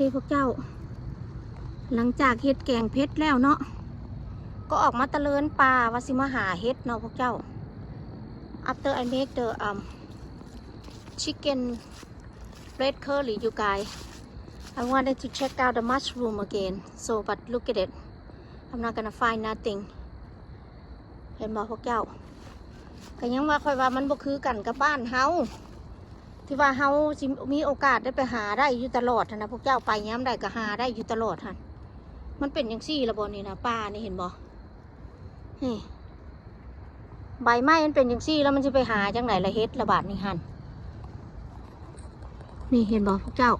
ดีพวกเจ้า หลังจากเฮ็ดแกงเพชรแล้วเนาะก็ออกมาตะเลินปลาวาสิมาหาเฮ็ดเนาะพวกเจ้า after I make the um chicken red curry you guys I wanted to check out the mushroom again so but look at it I'm not gonna find nothing เห็นบอพวกเจ้าก็ยังว่าค่อยว่ามันบ่คือกันกับบ้านเฮา ที่ว่าเฮาสิมีโอกาสได้ไปหาได้อยู่ตลอดนะพวกเจ้าไปย้ำได้ก็หาได้อยู่ตลอดหันมันเป็นอย่างซี่ละบอนี่นะป้านี่เห็นบ่นี่ใบไม้มันเป็นอย่างซี่แล้วมันจะไปหาจังไหนละเฮ็ดระบาดนี่หันนี่เห็นบ่พวกเจ้า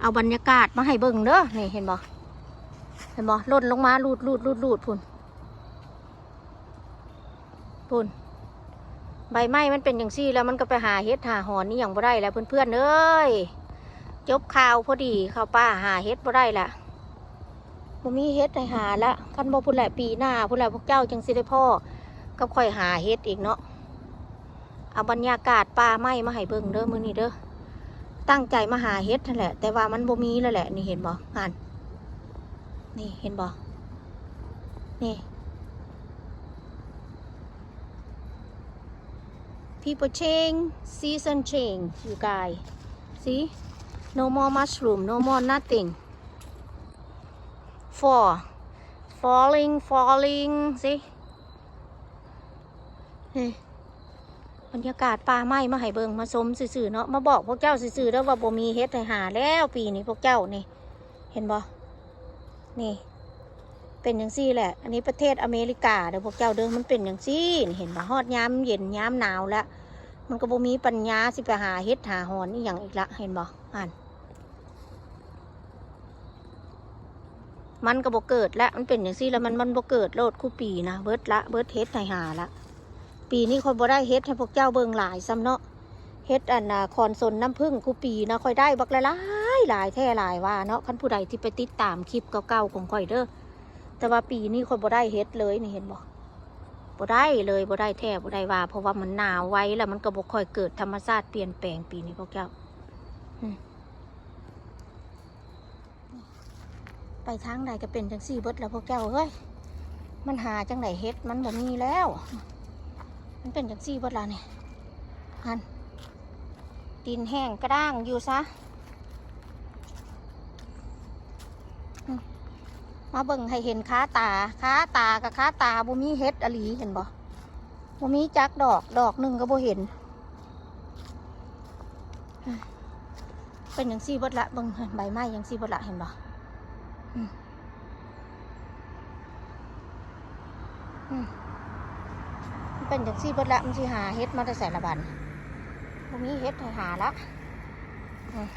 เอาบรรยากาศมาให้เบิ่งเด้อนี่เห็นบ่เห็นบ่ล่นลงมาลูดลูดลูดลูดพุ่นพุ่น ใบไม้มันเป็นอย่างซี่แล้วมันก็ไปหาเฮ็ดหาหอนนี่อย่างบ่ได้แล้วเพื่อนๆเอ้ยจบข่าวพอดีข่าวป้าหาเฮ็ดบ่ได้ละบ่มีเฮ็ดให้หาละคันบ่พุ่นแหละปีหน้าพุ่นแหละพวกเจ้าจังสิได้พ่อกับค่อยหาเฮ็ดอีกเนาะเอาบรรยากาศป่าไม้มาให้เบิ่งเด้อมื้อนี้เด้อตั้งใจมาหาเฮ็ดนั่นแหละ แต่ว่ามันบ่มีแล้วแหละ นี่เห็นบ่งานนี่เห็นบ่นี่ people change season change you guys see no more mushroom no more nothing fall falling falling see นี่บรรยากาศป่าไม้มาให้เบิงมาชมสื่อๆเนาะมาบอกพวกเจ้าสื่อๆแล้วว่าบ่มีเฮ็ดให้หาแล้วปีนี้พวกเจ้านี่ เห็นบ่นี่ เป็นอย่างซี่แหละ อันนี้ประเทศอเมริกาเด้อพวกเจ้าเด้อมันเป็นอย่างซี่เห็นบ่ฮอดยามเย็นยามหนาวแล้ว มันก็บ่มีปัญญาสิไปหาเฮ็ดหาหอนนี่อย่างอีกละเห็นบ่อ่านมันก็บ่เกิดแล้วมันเป็นอย่างซี่แล้วมันมันบ่เกิดโลดคู่ปีนะเบิดละเบิดเฮ็ดให้หาละปีนี้คอยบ่ได้เฮ็ดให้พวกเจ้าเบิ่งหลายซ้ำเนาะเฮ็ดอันน่ะคอนสนน้ำผึ้งกูปีนะคอยได้บักหลายหลายแท้หลายว่าเนาะคันผู้ใดที่ไปติดตามคลิปเก่าๆของคอยเด้อ แต่ว่าปีนี้คอยบ่ได้เฮ็ดเลยนี่เห็นบ่บ่ได้เลยบ่ได้แท้บ่ได้ว่า เพราะว่ามันหนาวไว้แล้วมันก็บ่ค่อยเกิดธรรมชาติเปลี่ยนแปลงปีนี้พวกเจ้าไปทางใดก็เป็นจังซี่เบิดแล้วพวกเจ้าเฮ้ยมันหาจังไหนเฮ็ดมันบ่มีแล้ว มันเป็นจังซี่เบดและเนี่ยอันดินแห้งกระด้างอยู่ซะอืม มาเบิ่งให้เห็นค้าตาค้าตากับค้าตาบ่มีเฮ็ดอลีเห็นบ่บ่มีจักดอกดอกหนึ่งก็บ่เห็น เป็นอย่างซี่บดละเบิ่งใบไม้อย่างซี่บดละเห็นบ่เป็นอย่างซี่บดละมันสิหาเฮ็ดมาแต่ใส่ละบันบ่มีเฮ็ดให้หาละ อืม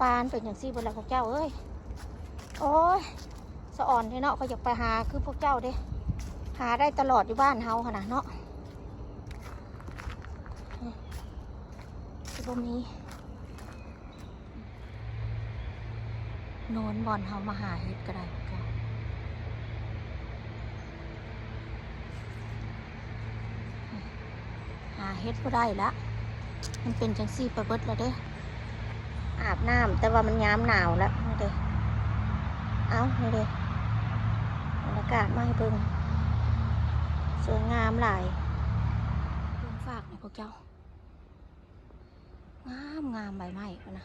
ปานเป็นอย่างซี่บิดละพวกเจ้าเอ้ยโอ้ยสะอ่อนเด้เนาะก็อยากไปหาคือพวกเจ้าเด้หาได้ตลอดอยู่บ้านเฮาขนาดเนาะอืมสิบ่มีโนนบอนเฮามาหาเฮ็ดก็ได้พวกเจ้าหาเฮ็ดก็ได้ละมันเป็นจังซี่ไปเบิดแล้วเด้ อาบน้ำแต่ว่ามันย้ำหนาวแล้วนี่เด้เอานี่เด้บรรยากาศไมาให้เบิ่งสวยงามหลายเบิ่งฝากนี่พวกเจ้างามงามใบไม้นะ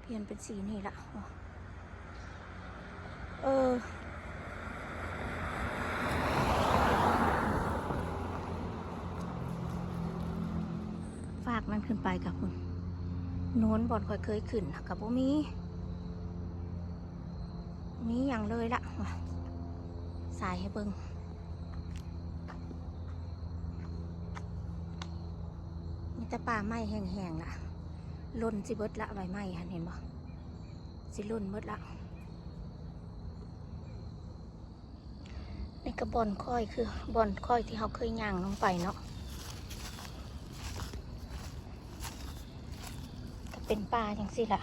เปลี่ยนเป็นสีนี่ละเออฝากมันขึ้นไปกับคุณ โน้นบอดค่อยเคยขึ้นนะกับบ่มี มีอย่างเลยละมาสายให้เบิงมีแต่ป่าไม้แห้งๆล่ะล่นสิเบิดละใบไม้หันเห็นบ่สิล่นเบิดละนี่กระบอนค่อยคือบอนค่อยที่เขาเคยย่างลงไปเนาะ เป็นปลาจังสิล่ะ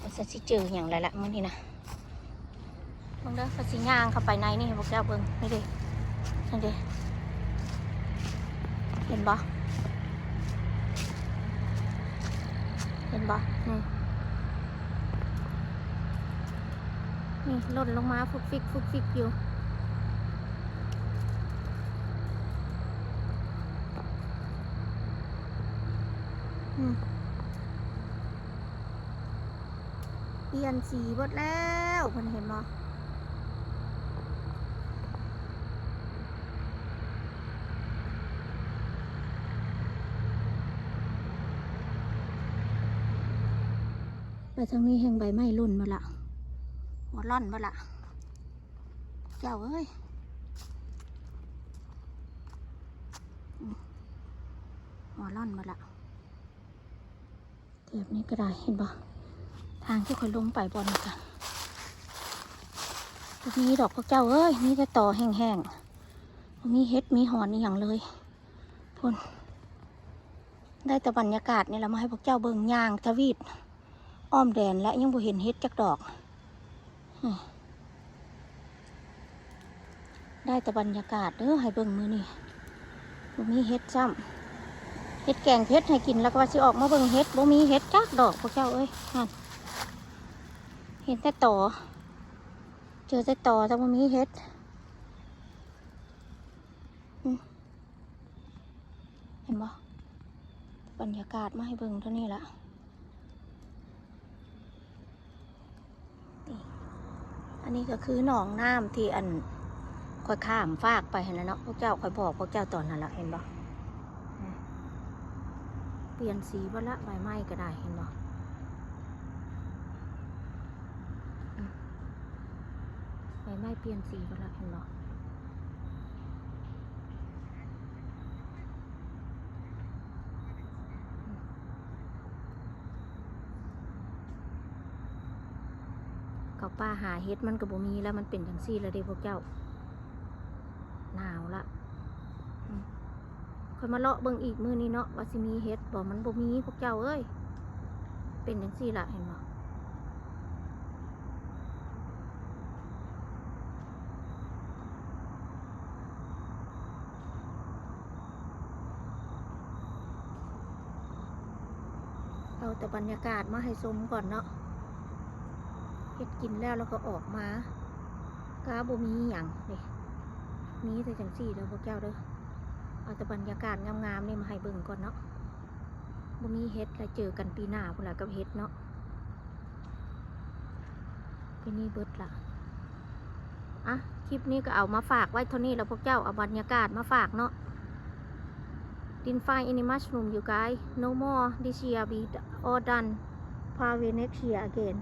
ก็จะสิเจออย่างไรละมื้อนี้นะเบิ่งเด้อก็สิย่างเข้าไปในนี่พวกเจ้าเบิ่งนี่ด้นี่ด้เห็นบ่เห็นบ่นี่นี่หล่นลงมาฟุกฟิกฟุกฟิกอยู่ เปลี่ยนสีหมดแล้วเพิ่นเห็นบ่ไปทางนี้แห่งใบไม้รุ่นมาละหัวร่อนมาละเจ้าเอ้ยอืมหัวร่อนมาละ แถบนี้ก็ได้เห็นปะทางที่คอยลงไปบอลนี่กันมีดอกพวกเจ้าเอ้ยมีแต่ต่อแห้งๆมีเฮ็ดมีหอนอย่างเลยพุ่นได้แต่บรรยากาศนี่แหละมาให้พวกเจ้าเบิ่งย่างทวีดอ้อมแดนและยังบ่เห็นเฮ็ดจักดอก ได้แต่บรรยากาศเด้อให้เบิ่งมือนี่บ่มีเฮ็ดซ้ำ เห็ดแกงเห็ดให้กินแล้วก็ว่าสิออกมาเบิ่งเห็ดบ่มีเห็ดจักดอกพวกเจ้าเอ้ยนั่นเห็นแต่ต่อ เจอแต่ต่อแต่บ่มีเห็ดเห็นบ่บรรยากาศมาให้เบิ่งเท่านี้ละอันนี้ก็คือหนองน้ำที่อันค่อยข้ามฟากไปเห็นแล้วเนาะพวกเจ้าค่อยบอกพวกเจ้าตอนนั้นละเห็นบ่ เปลี่ยนสีบ่ละใบไม้ก็ได้เห็นบ่อืมใบไม้เปลี่ยนสีบ่ละเห็นบ่อืมเขาป้าหาเฮ็ดมันก็บ่มีแล้วมันเป็นจังซี่แล้วเด้พวกเจ้า หนาวละ อยมาเลาะเบิ่งอีกมือนี้เนาะว่าสิมีเฮ็ดบ่มันบ่มีพวกเจ้าเอ้ยเป็นจังซี่ล่ะเห็นบ่เอาแต่บรรยากาศมาให้ชมก่อนเนาะเฮ็ดกินแล้วแล้วก็ออกมากาบ่มีหยังนี่มีแต่จังซี่เด้อพวกเจ้าเด้อ เอาแต่บรรยากาศงามๆนี่มาให้เบิ่งก่อนเนาะบ่มีเฮ็ดแล้วเจอกันปีหน้าพุ่นละกับเฮ็ดเนาะปีนี้เบิดละอะคลิปนี้ก็เอามาฝากไว้เท่านี้แล้วพวกเจ้าเอาบรรยากาศมาฝากเนาะ Didn't find any mushroom you guys no more this year we all done probably next year again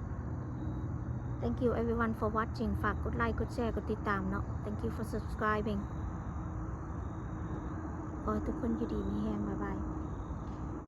thank you everyone for watching ฝากกดไลค์ กดแชร์ กดติดตามเนาะ thank you for subscribing ขอให้ทุกคนอยู่ดีมีแฮงบ๊ายบาย